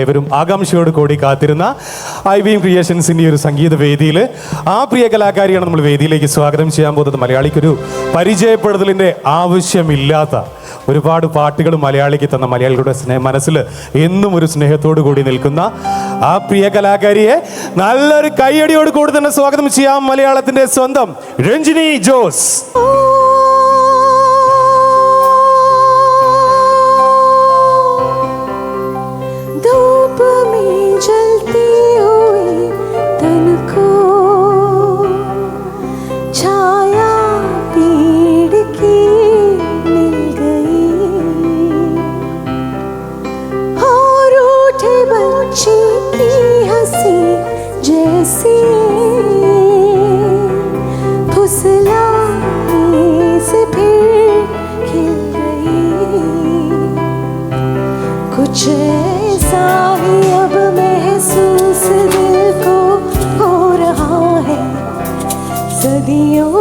ഏവരും ആകാംക്ഷയോട് കൂടി കാത്തിരുന്ന ഐ വി എം ക്രിയേഷൻസിന്റെ ഒരു സംഗീത വേദിയിൽ ആ പ്രിയ കലാകാരിയാണ് നമ്മൾ വേദിയിലേക്ക് സ്വാഗതം ചെയ്യാൻ പോകുന്നത്. മലയാളിക്കൊരു പരിചയപ്പെടുത്തലിന്റെ ആവശ്യമില്ലാത്ത ഒരുപാട് പാട്ടുകൾ മലയാളിക്ക് തന്ന മലയാളികളുടെ സ്നേഹ മനസ്സിൽ എന്നും ഒരു സ്നേഹത്തോടു കൂടി നിൽക്കുന്ന ആ പ്രിയ കലാകാരിയെ നല്ലൊരു കൈയടിയോട് കൂടി തന്നെ സ്വാഗതം ചെയ്യാം മലയാളത്തിന്റെ സ്വന്തം രഞ്ജിനി ജോസ്. कुछ ऐसा ही अब महसूस दिल को हो रहा है। सदियों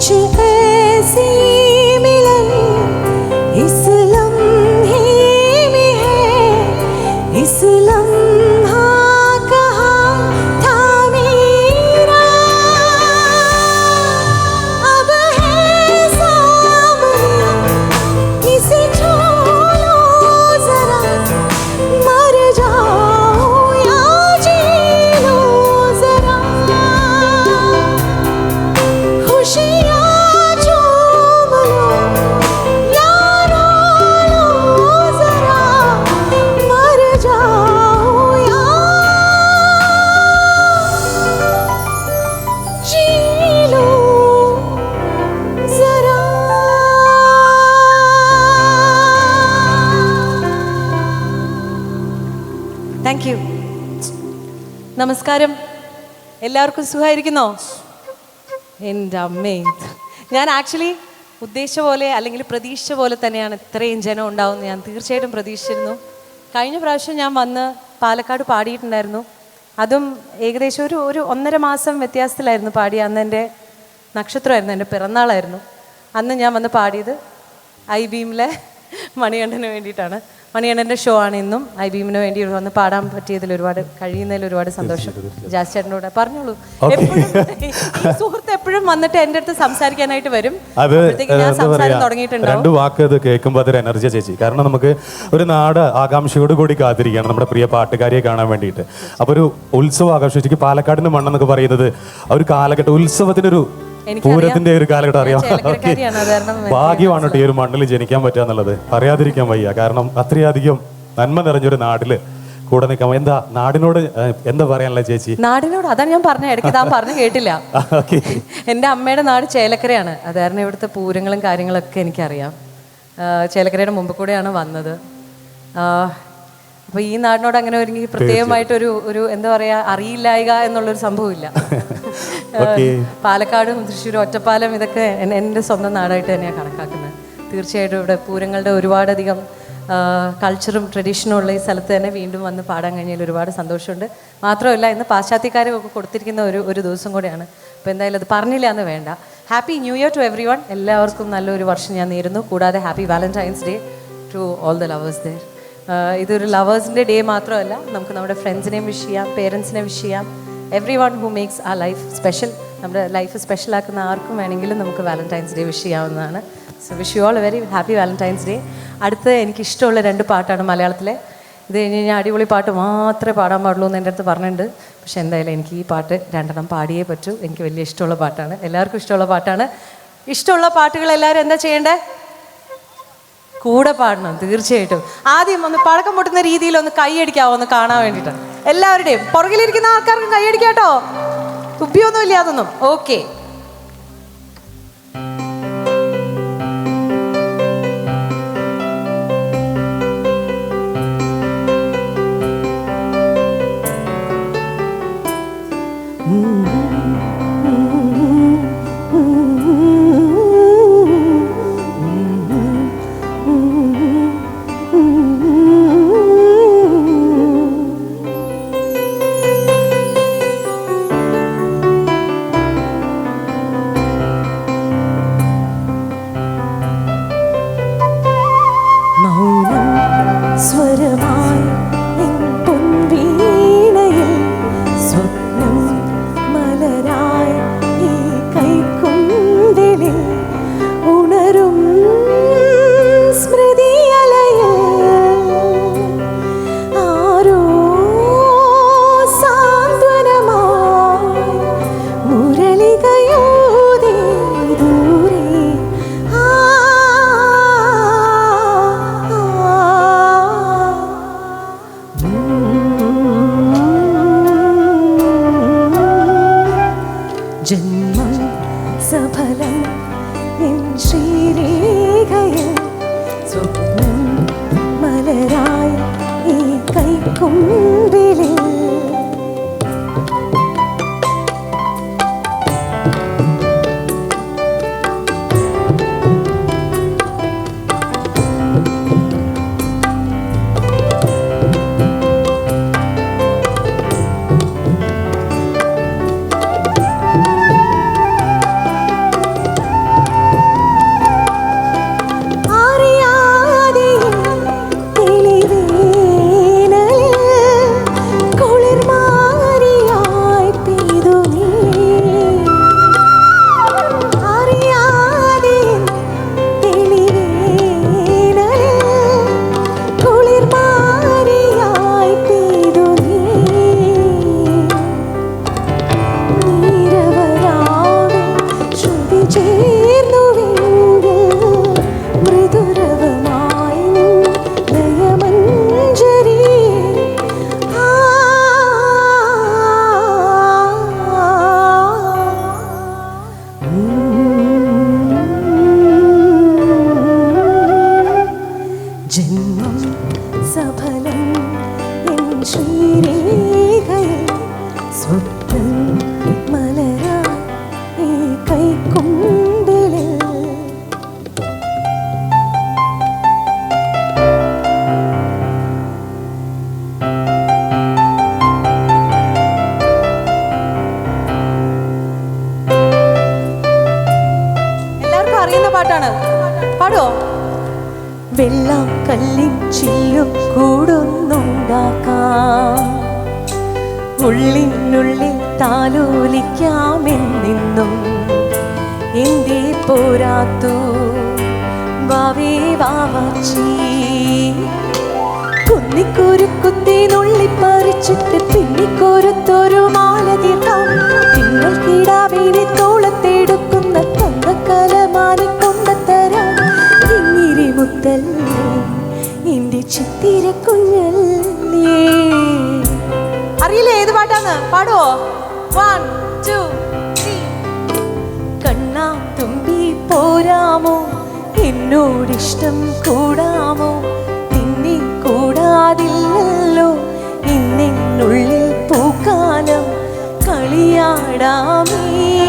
去爱 താങ്ക് യു നമസ്കാരം. എല്ലാവർക്കും സുഖമായിരിക്കുന്നോ? എന്റെ അമ്മേ. ഞാൻ ആക്ച്വലി ഉദ്ദേശ പോലെ അല്ലെങ്കിൽ പ്രതീക്ഷ പോലെ തന്നെയാണ് ഇത്രയും ജനം ഉണ്ടാവുമെന്ന് ഞാൻ തീർച്ചയായിട്ടും പ്രതീക്ഷിച്ചിരുന്നു. കഴിഞ്ഞ പ്രാവശ്യം ഞാൻ വന്ന് പാലക്കാട് പാടിയിട്ടുണ്ടായിരുന്നു. അതും ഏകദേശം ഒരു ഒരു ഒന്നര മാസം വ്യത്യാസത്തിലായിരുന്നു പാടിയ അന്ന് എന്റെ നക്ഷത്രമായിരുന്നു എന്റെ പിറന്നാളായിരുന്നു. അന്ന് ഞാൻ വന്ന് പാടിയത് ഐ ബീമിലെ മണികണ്ഠന് വേണ്ടിയിട്ടാണ്. മണികണ്ഠന്റെ ഷോ ആണ് ഇന്നും. ഐ ബീമിന് വേണ്ടി വന്ന് പാടാൻ പറ്റിയതിൽ ഒരുപാട് കഴിയുന്നതിൽ ഒരുപാട് സന്തോഷം. ജാസ് ചേട്ടന്റെ കൂടെ പറഞ്ഞോളൂ. എപ്പോഴും സുഹൃത്ത് എപ്പോഴും വന്നിട്ട് എന്റെ അടുത്ത് സംസാരിക്കാനായിട്ട് വരും. അത് രണ്ട് വാക്ക് അത് കേൾക്കുമ്പോൾ അതൊരു എനർജി ചേച്ചി. കാരണം നമുക്ക് ഒരു നാട് ആകാംക്ഷയോട് കൂടി കാത്തിരിക്കുകയാണ് നമ്മുടെ പ്രിയ പാട്ടുകാരിയെ കാണാൻ വേണ്ടിയിട്ട്. അപ്പോൾ ഒരു ഉത്സവം ആഘോഷിച്ച് പാലക്കാടിന്റെ മണ്ണെന്നൊക്കെ പറയുന്നത് ആ ഒരു കാലഘട്ടം ഉത്സവത്തിനൊരു. പൂരത്തിന്റെ ഒരു കാലഘട്ടം അറിയാം. ഭാഗ്യമാണ് കേട്ടോ ഈ ഒരു മണ്ണിൽ ജനിക്കാൻ പറ്റുക എന്നുള്ളത്. അറിയാതിരിക്കാൻ വയ്യ. കാരണം അത്രയധികം നന്മ നിറഞ്ഞൊരു നാട്ടിൽ കൂടെ നിൽക്കാം എന്താ നാടിനോട് എന്താ പറയാനുള്ള ചേച്ചി? നാടിനോട് അതാണ് ഞാൻ പറഞ്ഞ ഇടയ്ക്ക് താൻ പറഞ്ഞു കേട്ടില്ല. എന്റെ എന്റെ അമ്മയുടെ നാട് ചേലക്കരയാണ്. അത് കാരണം ഇവിടുത്തെ പൂരങ്ങളും കാര്യങ്ങളൊക്കെ എനിക്കറിയാം. ചേലക്കരയുടെ മുമ്പ് കൂടെയാണ് വന്നത്. അപ്പോൾ ഈ നാടിനോട് അങ്ങനെ ഒരുങ്ങി പ്രത്യേകമായിട്ടൊരു ഒരു എന്താ പറയുക അറിയില്ലായക എന്നുള്ളൊരു സംഭവമില്ല. പാലക്കാടും തൃശ്ശൂരും ഒറ്റപ്പാലം ഇതൊക്കെ എൻ- എന്റെ സ്വന്തം നാടായിട്ട് തന്നെയാണ് കണക്കാക്കുന്നത്. തീർച്ചയായിട്ടും ഇവിടെ പൂരങ്ങളുടെ ഒരുപാടധികം കൾച്ചറും ട്രഡീഷനും ഉള്ള ഈ സ്ഥലത്ത് തന്നെ വീണ്ടും വന്ന് പാടാൻ കഴിഞ്ഞതിൽ ഒരുപാട് സന്തോഷമുണ്ട്. മാത്രമല്ല ഇന്ന് പാശ്ചാത്യക്കാരും ഒക്കെ കൊടുത്തിരിക്കുന്ന ഒരു ഒരു ദിവസം കൂടെയാണ്. അപ്പോൾ എന്തായാലും അത് പറഞ്ഞില്ല എന്ന് വേണ്ട. Happy New Year to everyone എല്ലാവർക്കും നല്ലൊരു വർഷം ഞാൻ നേരുന്നു. കൂടാതെ happy Valentine's Day to all the lovers there ഇതൊരു ലവേഴ്സിന്റെ ഡേ മാത്രമല്ല നമുക്ക് നമ്മുടെ ഫ്രണ്ട്സിനെയും വിഷ് ചെയ്യാം പേരൻസിനെ വിഷ് ചെയ്യാം. എവ്രി വൺ ഹു മേക്സ് ആ ലൈഫ് സ്പെഷ്യൽ നമ്മുടെ ലൈഫ് സ്പെഷ്യൽ ആക്കുന്ന ആർക്കും വേണമെങ്കിലും നമുക്ക് വാലന്റൈൻസ് ഡേ വിഷ് ചെയ്യാവുന്നതാണ്. So wish you all a very happy valentine's day അടുത്ത എനിക്ക് ഇഷ്ടമുള്ള രണ്ട് പാട്ടാണ് മലയാളത്തിലെ. ഇത് കഴിഞ്ഞ് കഴിഞ്ഞാൽ അടിപൊളി പാട്ട് മാത്രമേ പാടാൻ പാടുള്ളൂ എന്ന് എന്റെ അടുത്ത് പറഞ്ഞിട്ടുണ്ട്. പക്ഷേ എന്തായാലും എനിക്ക് ഈ പാട്ട് രണ്ടെണ്ണം പാടിയേ പറ്റൂ. എനിക്ക് വലിയ ഇഷ്ടമുള്ള പാട്ടാണ്. എല്ലാവർക്കും ഇഷ്ടമുള്ള പാട്ടാണ്. ഇഷ്ടമുള്ള പാട്ടുകൾ എല്ലാവരും എന്താ ചെയ്യേണ്ടേ? കൂടെ പാടണം തീർച്ചയായിട്ടും. ആദ്യം ഒന്ന് പഴക്കം പൊട്ടുന്ന രീതിയിൽ ഒന്ന് കൈയടിക്കാവോ ഒന്ന് കാണാൻ വേണ്ടിയിട്ട്. എല്ലാവരുടെയും പുറകിലിരിക്കുന്ന ആൾക്കാർക്കും കൈയടിക്കാട്ടോ തുപ്പിയൊന്നും ഇല്ല അതൊന്നും ഓക്കെ. മൗനം പാട്ടാണ്. പാടുവോ? വെള്ളം കല്ലിൻ ചില്ലും കൂടൊന്നുണ്ടാക്കാം. ഉള്ളിനുള്ളിൽ താലോലിക്കാമെന്നിന്നും എന്തേ പോരാത്തു? വാവേ വാവാച്ചി അറിയില്ലേ ഏത് പാട്ടാന്ന്? പാടുവോ? വൺ ടു കണ്ണാ തുമ്പി പോരാമോ? എന്നോടിഷ്ടം കൂടാമോ? നിന്നെ കൂടാതില്ലല്ലോ. ഇന്നെന്നുള്ളിൽ പൂക്കാലം കളിയാടാമേ.